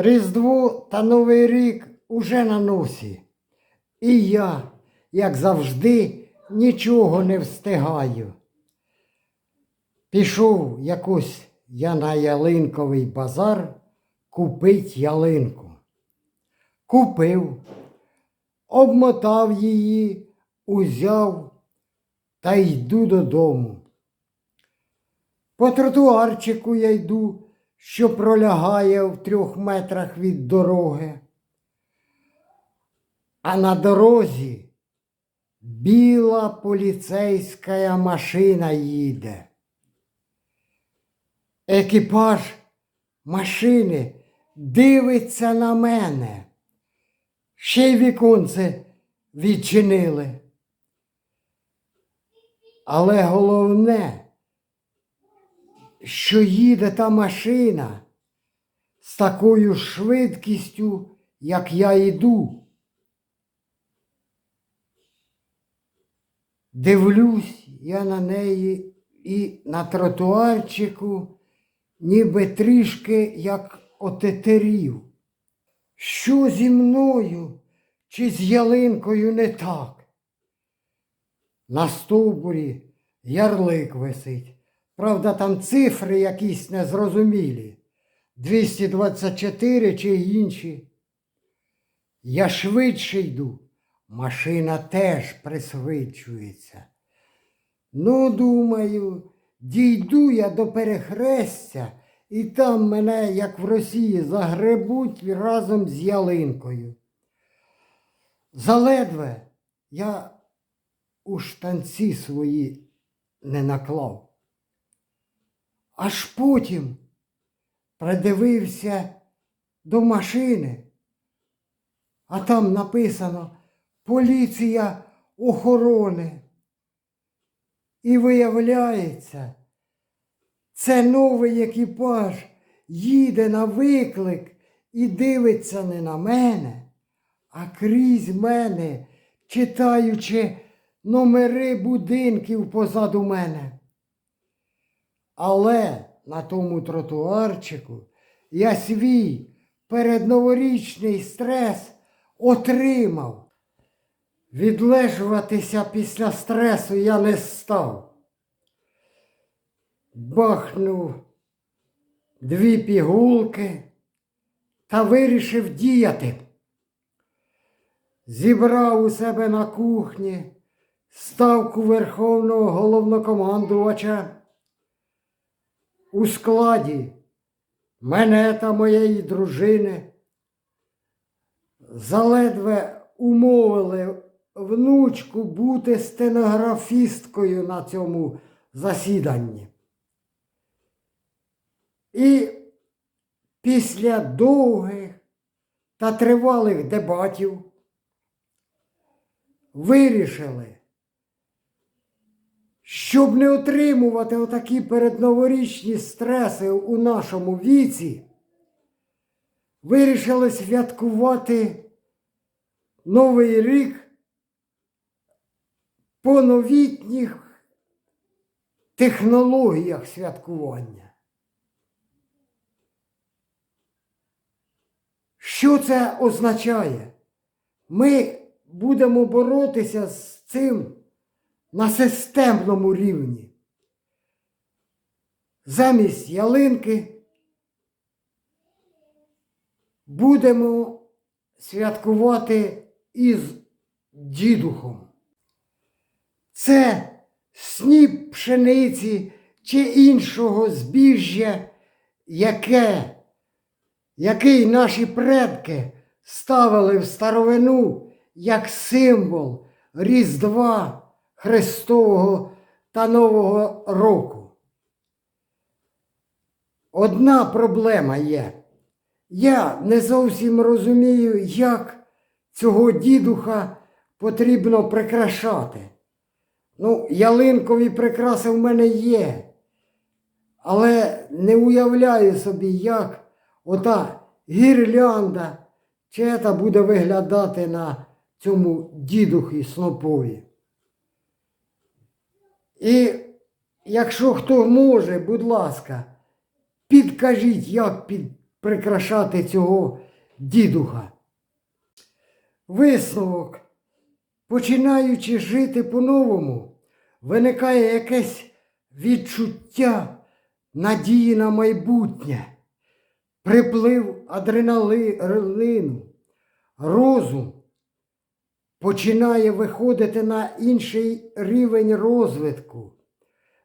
Різдво та Новий рік уже на носі. І я, як завжди, нічого не встигаю. Пішов якось я на ялинковий базар купить ялинку. Купив, обмотав її, узяв та йду додому. По тротуарчику я йду, що пролягає в трьох метрах від дороги. А на дорозі біла поліцейська машина їде. Екіпаж машини дивиться на мене. Ще й віконце відчинили. Але головне, що їде та машина з такою швидкістю, як я йду. Дивлюсь я на неї і на тротуарчику, ніби трішки як отетерів. Що зі мною чи з ялинкою не так? На стовбурі ярлик висить. Правда, там цифри якісь незрозумілі. 224 чи інші. Я швидше йду, машина теж присвичується. Ну, думаю, дійду я до перехрестя, і там мене, як в Росії, загребуть разом з ялинкою. Заледве я у штанці свої не наклав. Аж потім придивився до машини, а там написано Поліція охорони. І виявляється, це новий екіпаж їде на виклик і дивиться не на мене, а крізь мене, читаючи номери будинків позаду мене. Але на тому тротуарчику я свій передноворічний стрес отримав. Відлежуватися після стресу я не став. Бахнув дві пігулки та вирішив діяти. Зібрав у себе на кухні ставку Верховного головнокомандувача у складі мене та моєї дружини заледве умовили внучку бути стенографісткою на цьому засіданні. І після довгих та тривалих дебатів вирішили, щоб не отримувати отакі передноворічні стреси у нашому віці, вирішили святкувати Новий рік по новітніх технологіях святкування. Що це означає? Ми будемо боротися з цим на системному рівні. Замість ялинки будемо святкувати із дідухом. Це сніп пшениці чи іншого збіжжя, яке, який наші предки ставили в старовину як символ Різдва Христового та Нового року. Одна проблема є. Я не зовсім розумію, як цього дідуха потрібно прикрашати. Ну, ялинкові прикраси в мене є, але не уявляю собі, як ота гірлянда це буде виглядати на цьому дідухі снопові. І якщо хто може, будь ласка, підкажіть, як під, прикрашати цього дідуха. Висновок. Починаючи жити по-новому, виникає якесь відчуття надії на майбутнє, приплив адреналину, розум починає виходити на інший рівень розвитку,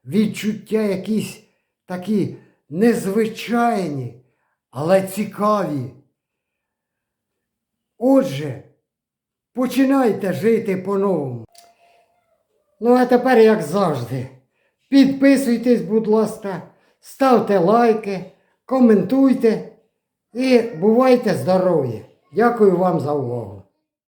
відчуття якісь такі незвичайні, але цікаві. Отже, починайте жити по-новому. Ну, а тепер, як завжди, підписуйтесь, будь ласка, ставте лайки, коментуйте і бувайте здорові. Дякую вам за увагу.